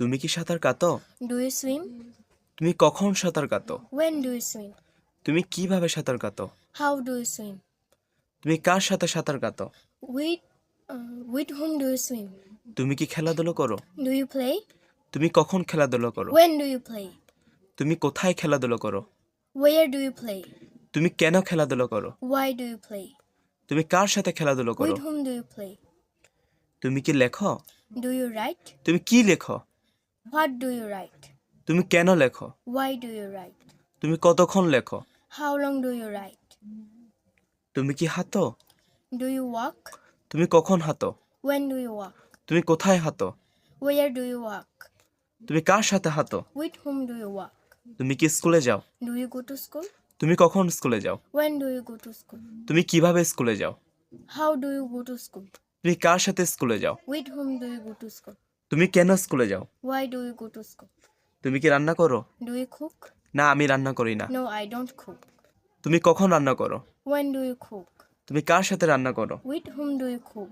তুমি কি সাঁতার কাতো ডু ইউ সুইম তুমি কখন সাঁতার কাতো ওয়েন ডু ইউ সুইম তুমি কীভাবে সাঁতার কাতো হাউ ডু ইউ সুইম তুমি কার সাথে সাঁতার কাতো with with whom do you swim তুমি কি খেলাধুলা করো? ডু ইউ প্লে তুমি কখন খেলাধুলা করো? ওয়েন ডু ইউ প্লে তুমি কোথায় খেলাধুলা করো? ওয়েয়ার ডু ইউ প্লে তুমি কেন খেলাধুলা করো? ওয়াই ডু ইউ প্লে তুমি কার সাথে খেলাধুলো করো? With whom do you play তুমি কি লেখো? ডু ইউ রাইট তুমি কি লেখো? What do you write? তুমি কেন লেখো Why do you write? তুমি কতক্ষণ লেখো How long do you write? তুমি কি হাঁটো Do you walk? তুমি কখন হাঁটো When do you walk? তুমি কোথায় হাঁটো Where do you walk? তুমি কার সাথে হাঁটো With whom do you walk? তুমি কি স্কুলে যাও Do you go to school? তুমি কখন স্কুলে যাও When do you go to school? তুমি কীভাবে স্কুলে যাও How do you go to school? তুমি কার সাথে স্কুলে যাও With whom do you go to school? তুমি কেন স্কুলে যাও? Why do you go to school তুমি কি রান্না করো? ডু ইউ কুক না আমি রান্না করি না। নো আই ডোন্ট কুক তুমি কখন রান্না করো? হোয়েন ডু ইউ কুক তুমি কার সাথে রান্না করো? With whom do you cook